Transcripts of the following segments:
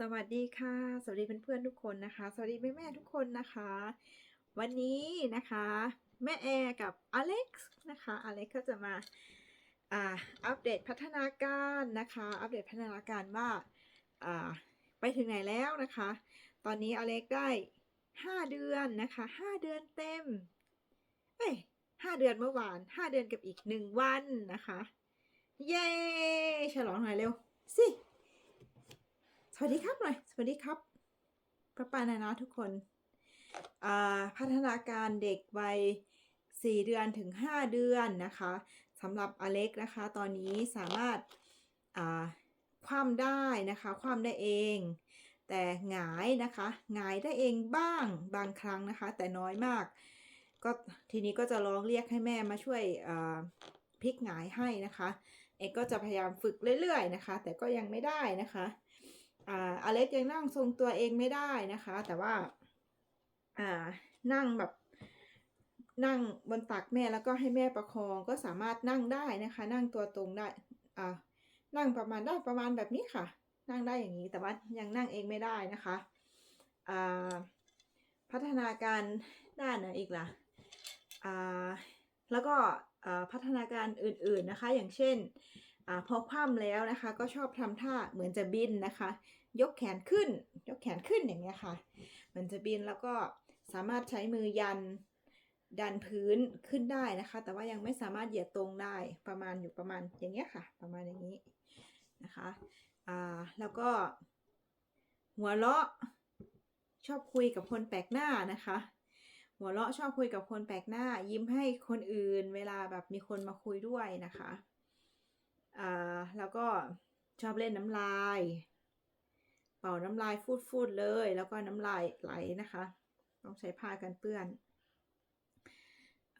สวัสดีค่ะ สวัสดีเพื่อนๆทุกคนนะคะ สวัสดีแม่ๆทุกคนนะคะ วันนี้นะคะ แม่แอร์กับอเล็กซ์นะคะอเล็กซ์ก็จะมาอัปเดตพัฒนาการนะคะ อัปเดตพัฒนาการว่าไปถึงไหนแล้วนะคะ ตอนนี้อเล็กซ์ได้ 5 เดือนนะคะ 5 เดือนเต็ม เอ้ย5เดือนเมื่อวาน 5 เดือนกับอีก 1 วันนะคะ เย้ฉลองหน่อยเร็วสิ สวัสดีครับหน่อย สวัสดีครับป้าปานานะทุกคนพัฒนาการเด็กวัย 4 เดือนถึง 5 เดือนนะคะสำหรับอเล็กนะคะ ตอนนี้สามารถคว่ำได้นะคะคว่ำได้เอง แต่หงายนะคะหงายได้เองบ้างบางครั้งนะคะ แต่น้อยมาก ก็ทีนี้ก็จะลองเรียกให้แม่มาช่วยพลิกหงายให้นะคะ เอกก็จะพยายามฝึกเรื่อยๆนะคะ แต่ก็ยังไม่ได้นะคะ อ่าอเล็กยังนั่งทรงตัวเองไม่ได้นะคะ แต่ว่าอ่านั่งแบบนั่งบนตักแม่แล้วก็ให้แม่ประคองก็สามารถนั่งได้นะคะ นั่งตัวตรงได้อ่านั่งประมาณได้ประมาณแบบนี้ค่ะ นั่งได้อย่างนี้แต่ว่ายังนั่งเองไม่ได้นะคะอ่าพัฒนาการด้านไหนอีกล่ะอ่าแล้วก็พัฒนาการอื่นๆนะคะ อย่างเช่น อพอคว่ำแล้วนะคะ ก็ชอบทำท่าเหมือนจะบินนะคะ ยกแขนขึ้น ยกแขนขึ้นอย่างเงี้ยค่ะเหมือนจะบินแล้วก็สามารถใช้มือยันดันพื้นขึ้นได้นะคะ แต่ว่ายังไม่สามารถเหยียดตรงได้ประมาณอยู่ประมาณอย่างเงี้ยค่ะ ประมาณอย่างนี้นะคะอ่าแล้วก็ หัวเราะชอบคุยกับคนแปลกหน้านะคะ หัวเราะชอบคุยกับคนแปลกหน้า ยิ้มให้คนอื่น เวลาแบบมีคนมาคุยด้วยนะคะ อ่าแล้วก็ชอบเล่นน้ำลาย เป่าน้ำลายฟูดๆเลย แล้วก็น้ำลายไหลนะคะ ต้องใช้ผ้ากันเปื้อน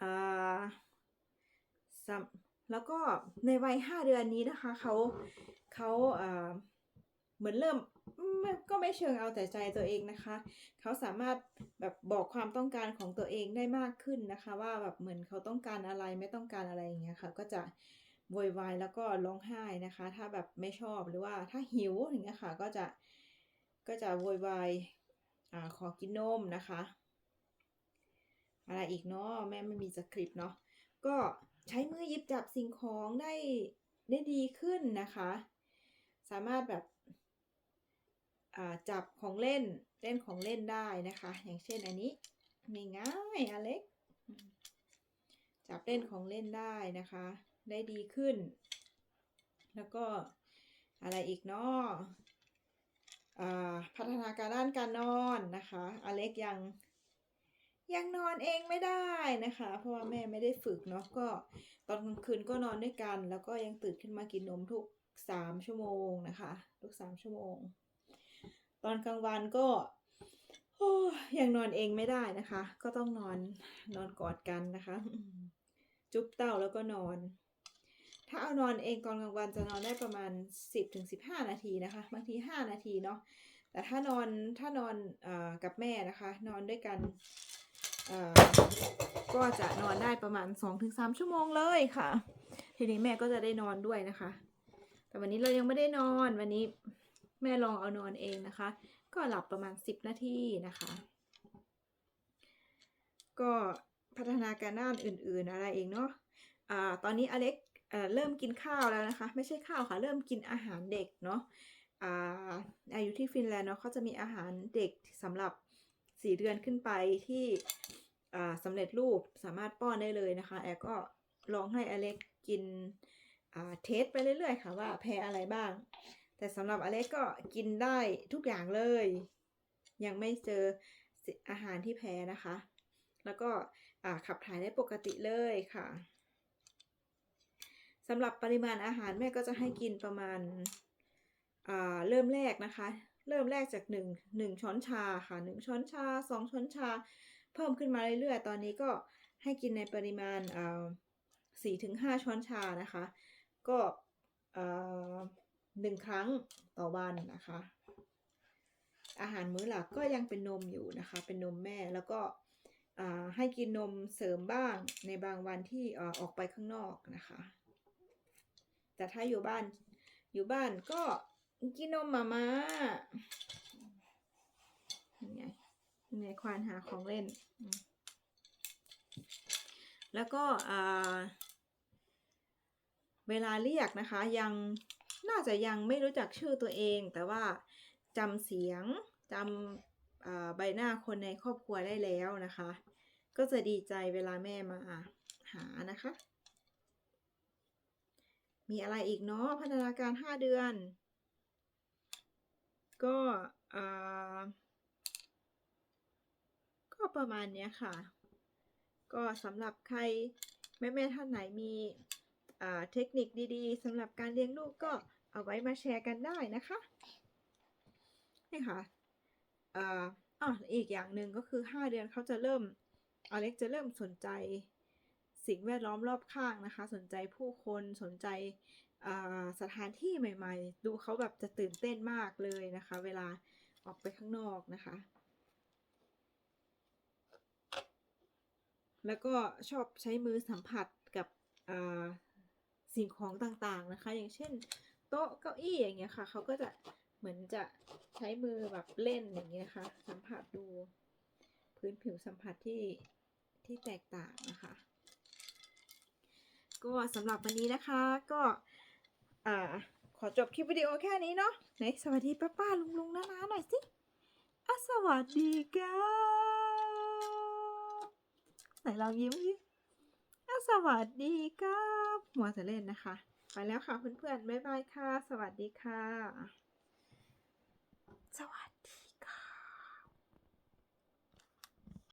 อ่าแล้วก็ในวัยห้าเดือนนี้นะคะเขาเขาเหมือนเริ่มก็ไม่เชิงเอาแต่ใจตัวเองนะคะ เขาสามารถแบบบอกความต้องการของตัวเองได้มากขึ้นนะคะ ว่าแบบเหมือนเขาต้องการอะไรไม่ต้องการอะไรอย่างเงี้ยค่ะ ก็จะ โวยวายแล้วก็ร้องไห้นะคะ ถ้าแบบไม่ชอบหรือว่าถ้าหิวอย่างเงี้ยค่ะ ก็จะก็จะโวยวายอ่าขอกินนมนะคะ อะไรอีกเนาะแม่ไม่มีสคริปต์เนาะก็ใช้มือหยิบจับสิ่งของได้ได้ดีขึ้นนะคะ สามารถแบบอ่าจับของเล่นเล่นของเล่นได้นะคะ อย่างเช่นอันนี้ง่ายๆอเล็ก จับเล่นของเล่นได้นะคะ ได้ดีขึ้น แล้วก็อะไรอีกเนาะอ่าพัฒนาการด้านการนอนนะคะ อเล็กยังยังนอนเองไม่ได้นะคะ เพราะว่าแม่ไม่ได้ฝึกเนาะก็ตอนกลางคืนก็นอนด้วยกัน แล้วก็ยังตื่นขึ้นมากินนมทุกสามชั่วโมงนะคะ ทุกสามชั่วโมง ตอนกลางวันก็โอ้ยังนอนเองไม่ได้นะคะ ก็ต้องนอนนอนกอดกันนะคะ จุ๊บเต้าแล้วก็นอน ถ้าเอานอนเองตอนกลางวันจะนอนได้ประมาณ 10ถึง15 นาทีนะคะ บางที 5 นาทีเนาะ แต่ถ้านอนถ้านอนอกับแม่นะคะ นอนด้วยกันก็จะนอนได้ประมาณ 2-3 ชั่วโมงเลยค่ะ ทีนี้แม่ก็จะได้นอนด้วยนะคะ แต่วันนี้เรายังไม่ได้นอนวันนี้แม่ลองเอานอนเองนะคะ ก็หลับประมาณ 10 นาทีนะคะ ก็พัฒนาการด้านอื่นๆอะไรเองเนาะอ่าตอนนี้อเล็ก เเริ่มกินข้าวแล้วนะคะ ไม่ใช่ข้าวค่ะ เริ่มกินอาหารเด็กเนาะอ่าอายุที่ฟินแลนด์เนาะเขาจะมีอาหารเด็กสำหรับ4เดือนขึ้นไปที่อ่าสำเร็จรูปสามารถป้อนได้เลยนะคะ แอร์ก็ลองให้อเล็กกินอ่าเทสไปเรื่อยๆค่ะว่าแพ้อะไรบ้าง แต่สำหรับอเล็กก็กินได้ทุกอย่างเลย ยังไม่เจออาหารที่แพ้นะคะ แล้วก็ขับถ่ายได้ปกติเลยค่ะ สำหรับปริมาณอาหารแม่ก็จะให้กินประมาณาเริ่มแรกนะคะ เริ่มแรกจากหนึ่งหนึ่งช้อนชาค่ะหนึ่งช้อนชาสองช้อนชา เพิ่มขึ้นมาเรื่อยๆ ตอนนี้ก็ให้กินในปริมาณสี่ถึงห้าช้อนชานะคะ ก็หนึ่งครั้งต่อวันนะคะ อาหารมื้อหลักก็ยังเป็นนมอยู่นะคะ เป็นนมแม่แล้วก็ให้กินนมเสริมบ้างในบางวันที่ออกไปข้างนอกนะคะ แต่ถ้าอยู่บ้าน อยู่บ้านก็กินนมมามายังไงยังไงควานหาของเล่น แล้วก็เวลาเรียกนะคะยังน่าจะยังไม่รู้จักชื่อตัวเอง แต่ว่าจำเสียงจำใบหน้าคนในครอบครัวได้แล้วนะคะ ก็จะดีใจเวลาแม่มาหานะคะ มีอะไรอีกเนาะพัฒนาการ 5 เดือน ก็ก็ประมาณเนี้ยค่ะ ก็สำหรับใครแม่ๆท่านไหนมีเทคนิคดีๆสำหรับการเลี้ยงลูกก็เอาไว้มาแชร์กันได้นะคะนี่ค่ะอ่าอะอีกอย่างหนึ่งก็คือ 5 เดือนเขาจะเริ่มอเล็กจะเริ่มสนใจ สิ่งแวดล้อมรอบข้างนะคะ สนใจผู้คนสนใจสถานที่ใหม่ ๆ ดูเขาแบบจะตื่นเต้นมากเลยนะคะ เวลาออกไปข้างนอกนะคะ แล้วก็ชอบใช้มือสัมผัสกับสิ่งของต่างๆนะคะ อย่างเช่น โต๊ะเก้าอี้อย่างเงี้ยค่ะเขาก็จะเหมือนจะใช้มือแบบเล่นอย่างเงี้ยนะคะ สัมผัสดู พื้นผิวสัมผัสที่ที่แตกต่างนะคะ ก็สำหรับวันนี้นะคะ ก็อ่าขอจบคลิปวิดีโอแค่นี้เนาะไหนสวัสดีป้าป้าลุงลุงน้าน้าหน่อยสิอะสวัสดีครับไหนลองยิ้มสิอะสวัสดีครับมัวแต่เล่นนะคะ ไปแล้วค่ะเพื่อนๆบ๊ายบายค่ะ สวัสดีค่ะ สวัสดี